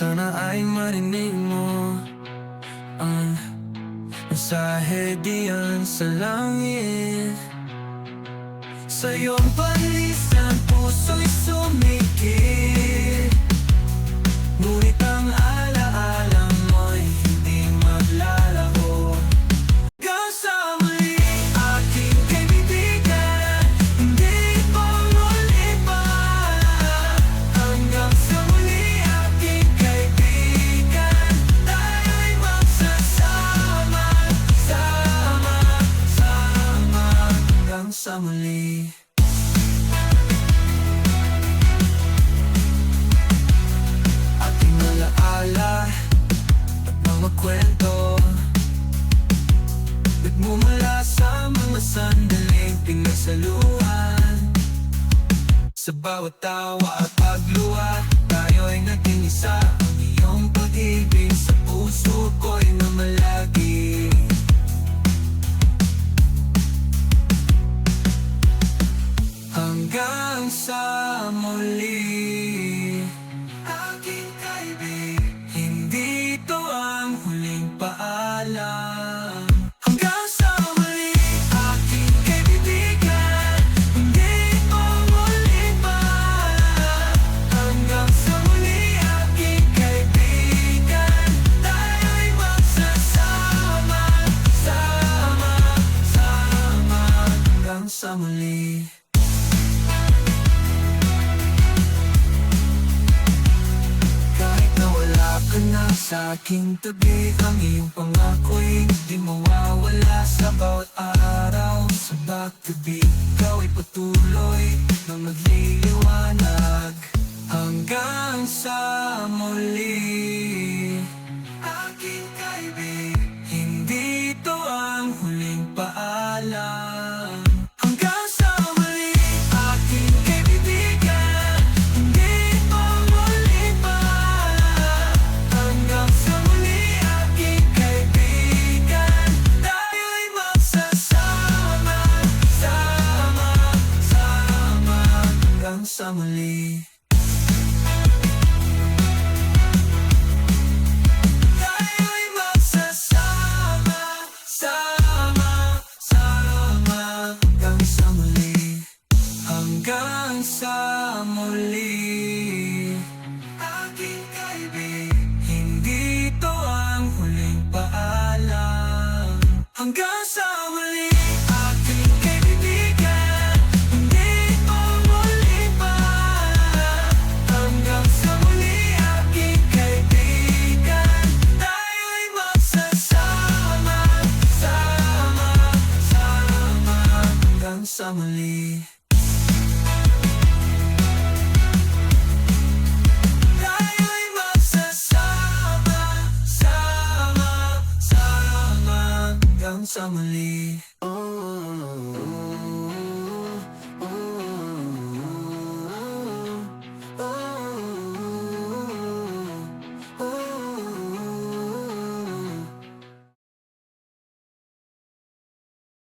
Sana ay marinig mo. Ah, Ang mensahe diyan sa langit. Sa iyong palis sa muli. Ating alaala At mga kwento Nagmumula sa mga sandaling pinagsaluhan Sa bawat tawa at pagluha Tayo'y naging isa. Ang iyong pag-ibig sa puso ko'y namalagi muli. Aking kaibig Hindi ito ang huling paalam. Hanggang sa muli Aking kaibigan Hindi ito muli pa. Hanggang sa muli Aking kaibigan Tayo'y magsasama Sama, sama. Hanggang sa muli sa aking tabi Ang iyong pangako'y. Di mawawala Sa bawat araw, sa bagtabi Ikaw ay patuloy na magliliwanag Hanggang sa muli. Aking kaibig Hindi ito ang huling paalam Hanggang sa muli. Tayo'y magsasama, sama, sama, hanggang sa muli.